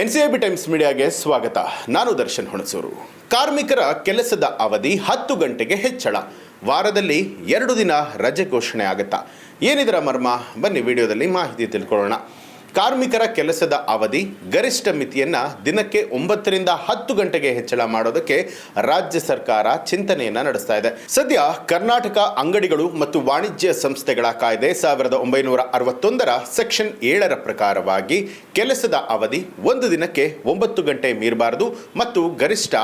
N C B Times ಮೀಡಿಯಾಗೆ ಸ್ವಾಗತ. ನಾನು ದರ್ಶನ್ ಹುಣಸೂರು. ಕಾರ್ಮಿಕರ ಕೆಲಸದ ಅವಧಿ ಹತ್ತು ಗಂಟೆಗೆ ಹೆಚ್ಚಳ. ವಾರದಲ್ಲಿ ಎರಡು ದಿನ ರಜೆ ಘೋಷಣೆ ಆಗುತ್ತಾ. ಏನಿದರ ಮರ್ಮ? ಬನ್ನಿ ವಿಡಿಯೋದಲ್ಲಿ ಮಾಹಿತಿ ತಿಳ್ಕೊಳ್ಳೋಣ. ಕಾರ್ಮಿಕರ ಕೆಲಸದ ಅವಧಿ ಗರಿಷ್ಠ ಮಿತಿಯನ್ನು ದಿನಕ್ಕೆ ಒಂಬತ್ತರಿಂದ ಹತ್ತು ಗಂಟೆಗೆ ಹೆಚ್ಚಳ ಮಾಡೋದಕ್ಕೆ ರಾಜ್ಯ ಸರ್ಕಾರ ಚಿಂತನೆಯನ್ನು ನಡೆಸ್ತಾ ಇದೆ. ಸದ್ಯ ಕರ್ನಾಟಕ ಅಂಗಡಿಗಳು ಮತ್ತು ವಾಣಿಜ್ಯ ಸಂಸ್ಥೆಗಳ ಕಾಯ್ದೆ ಸಾವಿರದ ಒಂಬೈನೂರ ಅರವತ್ತೊಂದರ ಸೆಕ್ಷನ್ ಏಳರ ಪ್ರಕಾರವಾಗಿ ಕೆಲಸದ ಅವಧಿ ಒಂದು ದಿನಕ್ಕೆ ಒಂಬತ್ತು ಗಂಟೆ ಮೀರಬಾರದು ಮತ್ತು ಗರಿಷ್ಠ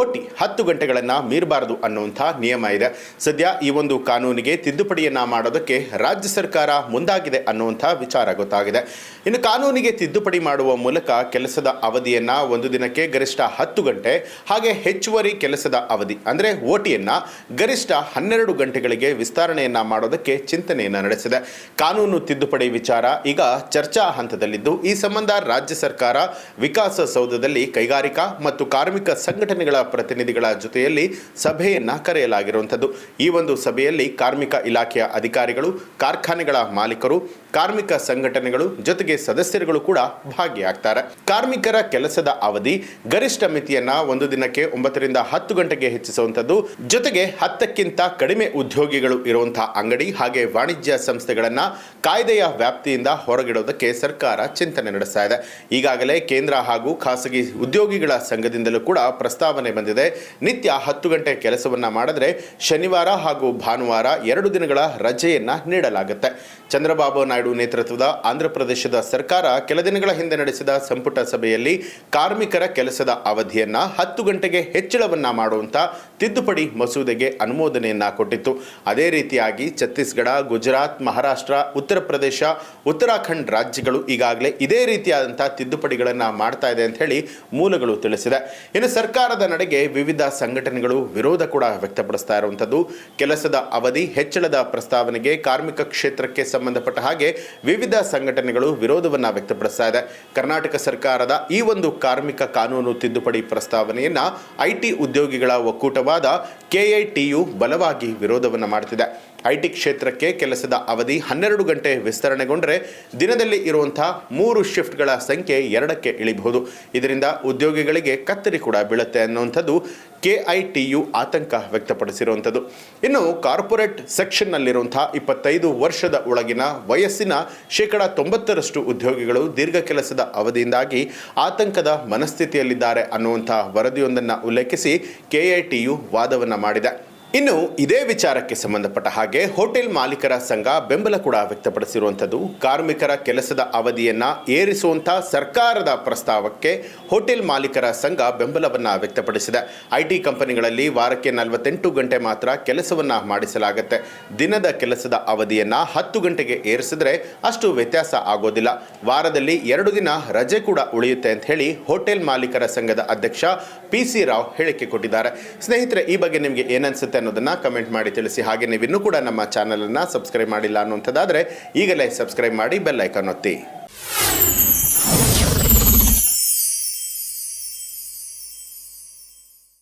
ಓಟಿ ಹತ್ತು ಗಂಟೆಗಳನ್ನು ಮೀರಬಾರದು ಅನ್ನುವಂಥ ನಿಯಮ ಇದೆ. ಸದ್ಯ ಈ ಒಂದು ಕಾನೂನಿಗೆ ತಿದ್ದುಪಡಿಯನ್ನು ಮಾಡೋದಕ್ಕೆ ರಾಜ್ಯ ಸರ್ಕಾರ ಮುಂದಾಗಿದೆ ಅನ್ನುವಂಥ ವಿಚಾರ ಗೊತ್ತಾಗಿದೆ. ಇನ್ನು ಕಾನೂನಿಗೆ ತಿದ್ದುಪಡಿ ಮಾಡುವ ಮೂಲಕ ಕೆಲಸದ ಅವಧಿಯನ್ನ ಒಂದು ದಿನಕ್ಕೆ ಗರಿಷ್ಠ ಹತ್ತು ಗಂಟೆ, ಹಾಗೆ ಹೆಚ್ಚುವರಿ ಕೆಲಸದ ಅವಧಿ, ಅಂದರೆ ಓಟಿಯನ್ನ ಗರಿಷ್ಠ ಹನ್ನೆರಡು ಗಂಟೆಗಳಿಗೆ ವಿಸ್ತರಣೆಯನ್ನ ಮಾಡೋದಕ್ಕೆ ಚಿಂತನೆಯನ್ನ ನಡೆಸಿದೆ. ಕಾನೂನು ತಿದ್ದುಪಡಿ ವಿಚಾರ ಈಗ ಚರ್ಚಾ ಹಂತದಲ್ಲಿದ್ದು, ಈ ಸಂಬಂಧ ರಾಜ್ಯ ಸರ್ಕಾರ ವಿಕಾಸ ಸೌಧದಲ್ಲಿ ಕೈಗಾರಿಕಾ ಮತ್ತು ಕಾರ್ಮಿಕ ಸಂಘಟನೆಗಳ ಪ್ರತಿನಿಧಿಗಳ ಜೊತೆಯಲ್ಲಿ ಸಭೆಯನ್ನ ಕರೆಯಲಾಗಿರುವಂಥದ್ದು. ಈ ಒಂದು ಸಭೆಯಲ್ಲಿ ಕಾರ್ಮಿಕ ಇಲಾಖೆಯ ಅಧಿಕಾರಿಗಳು, ಕಾರ್ಖಾನೆಗಳ ಮಾಲೀಕರು, ಕಾರ್ಮಿಕ ಸಂಘಟನೆಗಳು ಜೊತೆಗೆ ಸದಸ್ಯರುಗಳು ಕೂಡ ಭಾಗಿಯಾಗ್ತಾರೆ. ಕಾರ್ಮಿಕರ ಕೆಲಸದ ಅವಧಿ ಗರಿಷ್ಠ ಮಿತಿಯನ್ನ ಒಂದು ದಿನಕ್ಕೆ ಒಂಬತ್ತರಿಂದ ಹತ್ತು ಗಂಟೆಗೆ ಹೆಚ್ಚಿಸುವಂತದ್ದು ಜೊತೆಗೆ ಹತ್ತಕ್ಕಿಂತ ಕಡಿಮೆ ಉದ್ಯೋಗಿಗಳು ಇರುವಂತಹ ಅಂಗಡಿ ಹಾಗೆ ವಾಣಿಜ್ಯ ಸಂಸ್ಥೆಗಳನ್ನ ಕಾಯ್ದೆಯ ವ್ಯಾಪ್ತಿಯಿಂದ ಹೊರಗಿಡೋದಕ್ಕೆ ಸರ್ಕಾರ ಚಿಂತನೆ ನಡೆಸ್ತಾ ಇದೆ. ಈಗಾಗಲೇ ಕೇಂದ್ರ ಹಾಗೂ ಖಾಸಗಿ ಉದ್ಯೋಗಿಗಳ ಸಂಘದಿಂದಲೂ ಕೂಡ ಪ್ರಸ್ತಾವನೆ ಬಂದಿದೆ. ನಿತ್ಯ ಹತ್ತು ಗಂಟೆ ಕೆಲಸವನ್ನ ಮಾಡಿದ್ರೆ ಶನಿವಾರ ಹಾಗೂ ಭಾನುವಾರ ಎರಡು ದಿನಗಳ ರಜೆಯನ್ನ ನೀಡಲಾಗುತ್ತೆ. ಚಂದ್ರಬಾಬು ನಾಯ್ಡು ನೇತೃತ್ವದ ಆಂಧ್ರ ಪ್ರದೇಶದ ಸರ್ಕಾರ ಕೆಲ ದಿನಗಳ ಹಿಂದೆ ನಡೆಸಿದ ಸಂಪುಟ ಸಭೆಯಲ್ಲಿ ಕಾರ್ಮಿಕರ ಕೆಲಸದ ಅವಧಿಯನ್ನ ಹತ್ತು ಗಂಟೆಗೆ ಹೆಚ್ಚಳವನ್ನ ಮಾಡುವಂತ ತಿದ್ದುಪಡಿ ಮಸೂದೆಗೆ ಅನುಮೋದನೆಯನ್ನ ಕೊಟ್ಟಿತ್ತು. ಅದೇ ರೀತಿಯಾಗಿ ಛತ್ತೀಸ್ಗಢ, ಗುಜರಾತ್, ಮಹಾರಾಷ್ಟ್ರ, ಉತ್ತರ ಪ್ರದೇಶ, ಉತ್ತರಾಖಂಡ್ ರಾಜ್ಯಗಳು ಈಗಾಗಲೇ ಇದೇ ರೀತಿಯಾದಂತಹ ತಿದ್ದುಪಡಿಗಳನ್ನ ಮಾಡ್ತಾ ಇದೆ ಅಂತ ಹೇಳಿ ಮೂಲಗಳು ತಿಳಿಸಿದೆ. ಇನ್ನು ಸರ್ಕಾರದ ನಡೆಗೆ ವಿವಿಧ ಸಂಘಟನೆಗಳು ವಿರೋಧ ಕೂಡ ವ್ಯಕ್ತಪಡಿಸ್ತಾ ಇರುವಂಥದ್ದು. ಕೆಲಸದ ಅವಧಿ, ಹೆಚ್ಚಳದ ಪ್ರಸ್ತಾವನೆಗೆ ಕಾರ್ಮಿಕ ಕ್ಷೇತ್ರಕ್ಕೆ ಸಂಬಂಧಪಟ್ಟ ಹಾಗೆ ವಿವಿಧ ಸಂಘಟನೆಗಳು ವಿರೋಧವನ್ನ ವ್ಯಕ್ತಪಡಿಸ್ತಾ ಇದೆ. ಕರ್ನಾಟಕ ಸರ್ಕಾರದ ಈ ಒಂದು ಕಾರ್ಮಿಕ ಕಾನೂನು ತಿದ್ದುಪಡಿ ಪ್ರಸ್ತಾವನೆಯನ್ನ ಐಟಿ ಉದ್ಯೋಗಿಗಳ ಒಕ್ಕೂಟವಾದ ಕೆಐಟಿಯು ಬಲವಾಗಿ ವಿರೋಧವನ್ನು ಮಾಡ್ತಿದೆ. ಐಟಿ ಕ್ಷೇತ್ರಕ್ಕೆ ಕೆಲಸದ ಅವಧಿ ಹನ್ನೆರಡು ಗಂಟೆ ವಿಸ್ತರಣೆಗೊಂಡರೆ ದಿನದಲ್ಲಿ ಇರುವಂತಹ ಮೂರು ಶಿಫ್ಟ್ಗಳ ಸಂಖ್ಯೆ ಎರಡಕ್ಕೆ ಇಳಿಬಹುದು. ಇದರಿಂದ ಉದ್ಯೋಗಿಗಳಿಗೆ ಕತ್ತರಿ ಕೂಡ ಬೀಳುತ್ತೆ ಅನ್ನುವಂಥದ್ದು ಕೆಐಟಿಯು ಆತಂಕ ವ್ಯಕ್ತಪಡಿಸಿರುವಂಥದ್ದು. ಇನ್ನು ಕಾರ್ಪೊರೇಟ್ ಸೆಕ್ಷನ್ನಲ್ಲಿರುವಂಥ ಇಪ್ಪತ್ತೈದು ವರ್ಷದ ಒಳಗಿನ ವಯಸ್ಸಿನ ಶೇಕಡ ತೊಂಬತ್ತರಷ್ಟು ಉದ್ಯೋಗಿಗಳು ದೀರ್ಘ ಕೆಲಸದ ಅವಧಿಯಿಂದಾಗಿ ಆತಂಕದ ಮನಸ್ಥಿತಿಯಲ್ಲಿದ್ದಾರೆ ಅನ್ನುವಂಥ ವರದಿಯೊಂದನ್ನು ಉಲ್ಲೇಖಿಸಿ ಕೆಐಟಿಯು ವಾದವನ್ನು ಮಾಡಿದೆ. ಇನ್ನು ಇದೇ ವಿಚಾರಕ್ಕೆ ಸಂಬಂಧಪಟ್ಟ ಹಾಗೆ ಹೋಟೆಲ್ ಮಾಲೀಕರ ಸಂಘ ಬೆಂಬಲ ಕೂಡ ವ್ಯಕ್ತಪಡಿಸಿರುವಂಥದ್ದು. ಕಾರ್ಮಿಕರ ಕೆಲಸದ ಅವಧಿಯನ್ನ ಏರಿಸುವಂಥ ಸರ್ಕಾರದ ಪ್ರಸ್ತಾವಕ್ಕೆ ಹೋಟೆಲ್ ಮಾಲೀಕರ ಸಂಘ ಬೆಂಬಲವನ್ನ ವ್ಯಕ್ತಪಡಿಸಿದೆ. ಐಟಿ ಕಂಪನಿಗಳಲ್ಲಿ ವಾರಕ್ಕೆ ನಲವತ್ತೆಂಟು ಗಂಟೆ ಮಾತ್ರ ಕೆಲಸವನ್ನ ಮಾಡಿಸಲಾಗುತ್ತೆ. ದಿನದ ಕೆಲಸದ ಅವಧಿಯನ್ನ ಹತ್ತು ಗಂಟೆಗೆ ಏರಿಸಿದ್ರೆ ಅಷ್ಟು ವ್ಯತ್ಯಾಸ ಆಗೋದಿಲ್ಲ. ವಾರದಲ್ಲಿ ಎರಡು ದಿನ ರಜೆ ಕೂಡ ಉಳಿಯುತ್ತೆ ಅಂತ ಹೇಳಿ ಹೋಟೆಲ್ ಮಾಲೀಕರ ಸಂಘದ ಅಧ್ಯಕ್ಷ ಪಿ ಸಿ ರಾವ್ ಹೇಳಿಕೆ ಕೊಟ್ಟಿದ್ದಾರೆ. ಸ್ನೇಹಿತರೆ, ಈ ಬಗ್ಗೆ ನಿಮಗೆ ಏನನ್ಸುತ್ತೆ ಅನ್ನೋದನ್ನ ಕಮೆಂಟ್ ಮಾಡಿ ತಿಳಿಸಿ. ಹಾಗೆ ನೀವು ಇನ್ನೂ ಕೂಡ ನಮ್ಮ ಚಾನಲನ್ನು ಸಬ್ಸ್ಕ್ರೈಬ್ ಮಾಡಿಲ್ಲ ಅನ್ನುವಂಥದ್ದಾದರೆ ಈಗಲೇ ಸಬ್ಸ್ಕ್ರೈಬ್ ಮಾಡಿ ಬೆಲ್ ಐಕಾನ್ ಒತ್ತಿ.